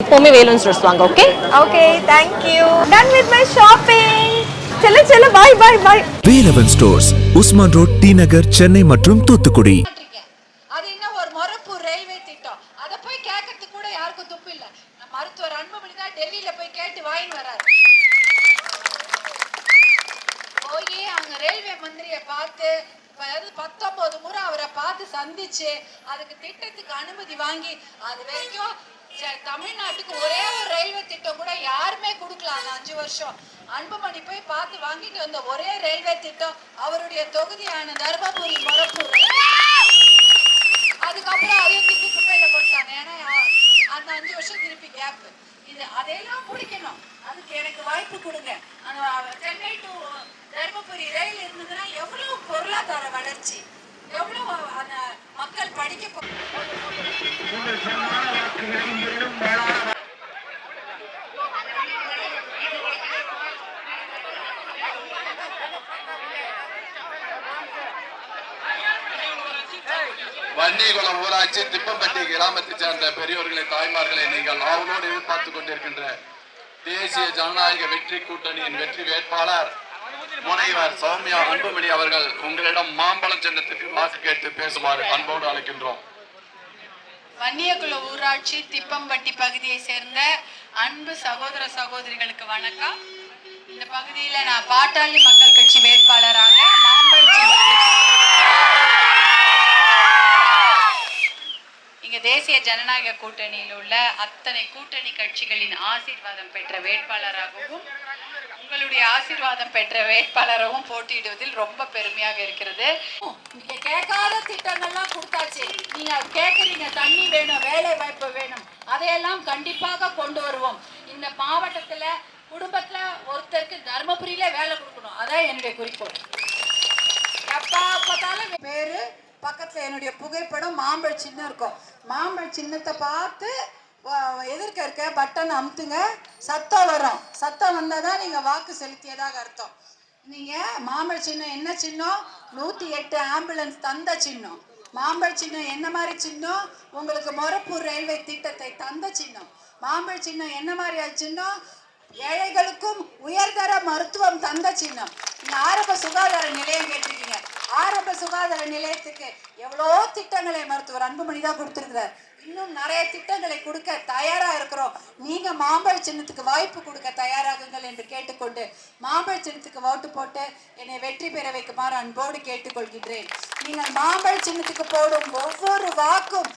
எப்பவுமே வேலூன் ஸ்டோர்ஸ் வாங்க okay okay thank you done with my shopping செல்ல செல்ல bye bye bye Velavan stores Usman road T Nagar Chennai மற்றும் தூத்துக்குடி. அது இன்னும் ஒரு மொரப்பூர் ரயில்வே திட்டம்? அதை போய் கேட்கறதுக்கு கூட யாருக்கும் துப்பு இல்ல. மருத்துவர் அன்புமணி தான் டெல்லியில போய் கேட்டு வாங்கிட்டு வராரு. போய் அங்க ரயில்வே மந்திரியை பார்த்து அதாவது பத்தொன்பது முறை அவரை பார்த்து சந்திச்சு அதுக்கு திட்டத்துக்கு அனுமதி வாங்கி அது வரைக்கும் தமிழ்நாட்டுக்கு ஒரே ஒரு ரயில்வே திட்டம் கூட யாருமே கொடுக்கல அந்த அஞ்சு வருஷம். அன்புமணி போய் பார்த்து வாங்கிட்டு வந்த ஒரே ரயில்வே திட்டம் அவருடைய தொகுதியான தர்மபுரி மொரப்பூர். அதுக்கப்புறம் அதையும் திருப்பி குப்பையில போட்டாங்க. ஏன்னா அந்த அஞ்சு வருஷம் திருப்பி கேப் இது அதையெல்லாம் பிடிக்கணும் அதுக்கு எனக்கு வாய்ப்பு கொடுங்க. அந்த சென்னை டு தர்மபுரி ரயில் இருந்ததுன்னா எவ்வளவு பொருளாதார வளர்ச்சி? எவ்வளவு அந்த மக்கள் படிக்க வன்னிகுளம் ஊராட்சி திப்பம்பட்டி கிராமத்தை சேர்ந்த பெரியோர்களை தாய்மார்களை நீங்கள் ஆவலோடு எதிர்பார்த்துக் கொண்டிருக்கின்ற தேசிய ஜனநாயக வெற்றி கூட்டணியின் வெற்றி வேட்பாளர் முனைவர் சௌமியா அன்புமணி அவர்கள் உங்களிடம் மாம்பழம் சின்னத்துக்கு வாக்கு கேட்டு பேசுமாறு அன்போடு அழைக்கின்றோம். வன்னியகுல ஊராட்சி திப்பம்பட்டி பகுதியை சேர்ந்த அன்பு சகோதர சகோதரிகளுக்கு வணக்கம். இந்த பகுதியில நான் பாட்டாளி மக்கள் கட்சி வேட்பாளராக மாம்பழம் தேசிய ஜனநாயக கூட்டணியில் உள்ள அத்தனை கூட்டணி கட்சிகளின் ஆசீர்வாதம் பெற்ற வேட்பாளராகவும் உங்களுடைய ஆசீர்வாதம் பெற்ற வேட்பாளராகவும் போட்டியிடுவதில் ரொம்ப பெருமையாக இருக்கிறது. நீங்க கேட்காத திட்டங்கள்லாம் கொடுத்தாச்சு. நீங்க கேட்குறீங்க. தண்ணி வேணும் வேலை வாய்ப்பு வேணும். அதையெல்லாம் கண்டிப்பாக கொண்டு வருவோம். இந்த மாவட்டத்துல குடும்பத்துல ஒருத்தருக்கு தர்மபுரியில வேலை கொடுக்கணும். அதான் என்னுடைய குறிக்கோள். எப்பா பார்த்தாலும் பேரு பக்கத்தில் என்னுடைய புகைப்படம் மாம்பழ சின்னம் இருக்கும். மாம்பழ சின்னத்தை பார்த்து எதிர்க்க இருக்க பட்டன் அமுத்துங்க. சத்தம் வரும். சத்தம் வந்தால் தான் நீங்கள் வாக்கு செலுத்தியதாக அர்த்தம். நீங்கள் மாம்பழ சின்னம் என்ன சின்னம்? நூற்றி எட்டு ஆம்புலன்ஸ் தந்த சின்னம். மாம்பழ சின்னம் என்ன மாதிரி சின்னம்? உங்களுக்கு மொரப்பூர் ரயில்வே திட்டத்தை தந்த சின்னம். மாம்பழ சின்னம் என்ன மாதிரி சின்னம்? ஏழைகளுக்கும் உயர்தர மருத்துவம் தந்த சின்னம். இந்த ஆரம்ப சுகாதார நிலையம் கேட்டிருக்கீங்க. ஆரம்ப சுகாதார நிலையத்துக்கு எவ்வளோ திட்டங்களை மருத்துவர் அன்புமணி தான் கொடுத்துருக்கிறார். இன்னும் நிறைய திட்டங்களை கொடுக்க தயாரா இருக்கிறோம். நீங்க மாம்பழ சின்னத்துக்கு வாய்ப்பு கொடுக்க தயாராகுங்கள் என்று கேட்டுக்கொண்டு மாம்பழ சின்னத்துக்கு ஓட்டு போட்டு என்னை வெற்றி பெற வைக்குமாறு அன்போடு கேட்டுக்கொள்கின்றேன். நீங்கள் மாம்பழ சின்னத்துக்கு போடும் ஒவ்வொரு வாக்கும்